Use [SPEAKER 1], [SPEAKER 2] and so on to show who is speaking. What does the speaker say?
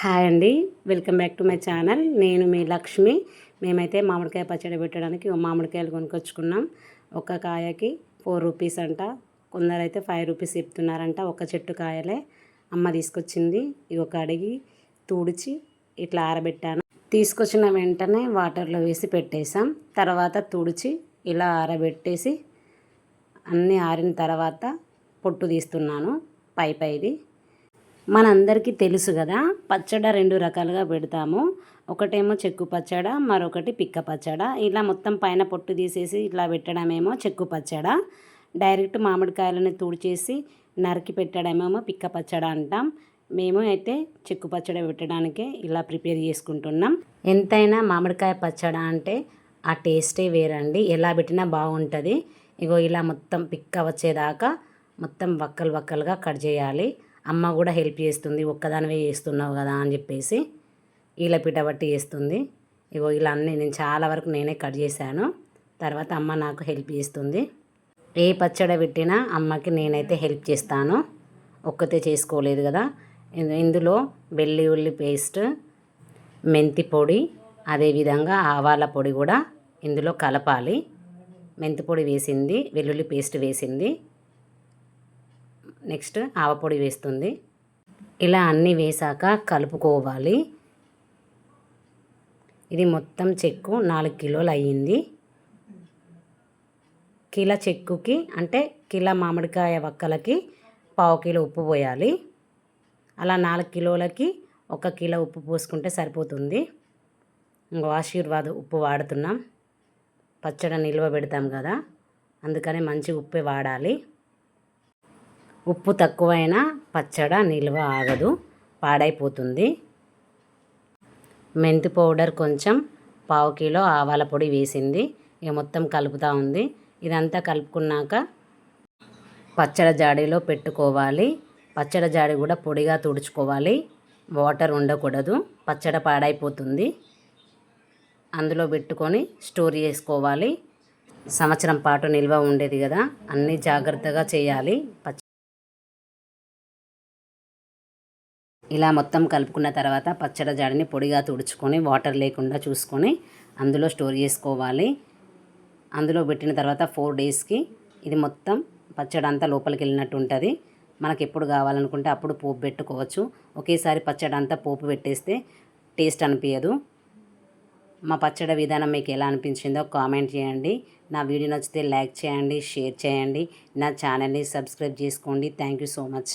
[SPEAKER 1] Hi అండి. Welcome back to my channel. నేను మీ లక్ష్మి. మేమైతే మామిడికాయ పచ్చడి పెట్టడానికి మామిడికాయలు కొనుక్కొచ్చుకున్నాం ఒక కాయకి ఫోర్ రూపీస్ అంట. కొందరైతే ఫైవ్ రూపీస్ చెప్తున్నారంట. ఒక చెట్టు కాయలే అమ్మ తీసుకొచ్చింది. ఇవి ఒక అడిగి తుడిచి ఇట్లా ఆరబెట్టాను. తీసుకొచ్చిన వెంటనే వాటర్లో వేసి పెట్టేసాం తర్వాత తుడిచి ఇలా ఆరబెట్టేసి అన్నీ ఆరిన తర్వాత పొట్టు తీస్తున్నాను. పై పైది. మనందరికీ తెలుసు కదా పచ్చడ రెండు రకాలుగా పెడతాము. ఒకటేమో చెక్కు పచ్చడ మరొకటి పిక్క పచ్చడ. ఇలా మొత్తం పైన పొట్టు తీసేసి ఇట్లా పెట్టడమేమో చెక్కు పచ్చడ. డైరెక్ట్ మామిడికాయలని తుడిచేసి నరికి పెట్టడమేమో పిక్క పచ్చడ అంటాం. మేము అయితే చెక్కు పచ్చడి పెట్టడానికే ఇలా ప్రిపేర్ చేసుకుంటున్నాం. ఎంతైనా మామిడికాయ పచ్చడ అంటే ఆ టేస్టే వేరండి. ఎలా పెట్టినా బాగుంటుంది. ఇగో ఇలా మొత్తం పిక్క వచ్చేదాకా మొత్తం వక్కలు వక్కలుగా కట్ చేయాలి. అమ్మ కూడా హెల్ప్ చేస్తుంది ఒక్కదానివే చేస్తున్నావు కదా అని చెప్పేసి ఈల పిట బట్టి చేస్తుంది. ఇగో ఇలా అన్నీ నేను చాలా వరకు నేనే కట్ చేశాను. తర్వాత అమ్మ నాకు హెల్ప్ చేస్తుంది. ఏ పచ్చడి పెట్టినా అమ్మకి నేనైతే హెల్ప్ చేస్తాను. ఒక్కతే చేసుకోలేదు కదా. ఇందులో వెల్లి ఉల్లి పేస్ట్ మెంతి పొడి అదేవిధంగా ఆవాల పొడి కూడా ఇందులో కలపాలి. మెంతి పొడి వేసింది వెల్లుల్లి పేస్ట్ వేసింది. నెక్స్ట్ ఆవపొడి వేస్తుంది. ఇలా అన్నీ వేసాక కలుపుకోవాలి. ఇది మొత్తం చెక్కు నాలుగు కిలోలు అయ్యింది. కిలో చెక్కుకి అంటే కిలో మామిడికాయ వక్కలకి పావు కిలో ఉప్పు పోయాలి. అలా నాలుగు కిలోలకి ఒక కిలో ఉప్పు పోసుకుంటే సరిపోతుంది. ఇంకో ఆశీర్వాద ఉప్పు వాడుతున్నాం. పచ్చడి నిల్వ పెడతాం కదా అందుకని మంచి ఉప్పే వాడాలి. ఉప్పు తక్కువైనా పచ్చడ నిల్వ ఆగదు పాడైపోతుంది. మెంతి పౌడర్ కొంచెం పావు కిలో ఆవాల పొడి వేసింది ఇక మొత్తం కలుపుతూ ఉంది. ఇదంతా కలుపుకున్నాక పచ్చడి జాడీలో పెట్టుకోవాలి. పచ్చడి జాడి కూడా పొడిగా తుడుచుకోవాలి. వాటర్ ఉండకూడదు పచ్చడి పాడైపోతుంది. అందులో పెట్టుకొని స్టోర్ చేసుకోవాలి. సంవత్సరం పాటు నిల్వ ఉండేది కదా అన్నీ జాగ్రత్తగా చేయాలి. పచ్చ ఇలా మొత్తం కలుపుకున్న తర్వాత పచ్చడి జాడిని పొడిగా తుడుచుకొని వాటర్ లేకుండా చూసుకొని అందులో స్టోర్ చేసుకోవాలి. అందులో పెట్టిన తర్వాత ఫోర్ డేస్కి ఇది మొత్తం పచ్చడి అంతా లోపలికి వెళ్ళినట్టు ఉంటుంది. మనకి ఎప్పుడు కావాలనుకుంటే అప్పుడు పోపు పెట్టుకోవచ్చు. ఒకేసారి పచ్చడి అంతా పోపు పెట్టేస్తే టేస్ట్ అనిపించదు మా పచ్చడి విధానం మీకు ఎలా అనిపించిందో కామెంట్ చేయండి. నా వీడియో నచ్చితే లైక్ చేయండి షేర్ చేయండి. నా ఛానల్ని సబ్స్క్రైబ్ చేసుకోండి. Thank you so much.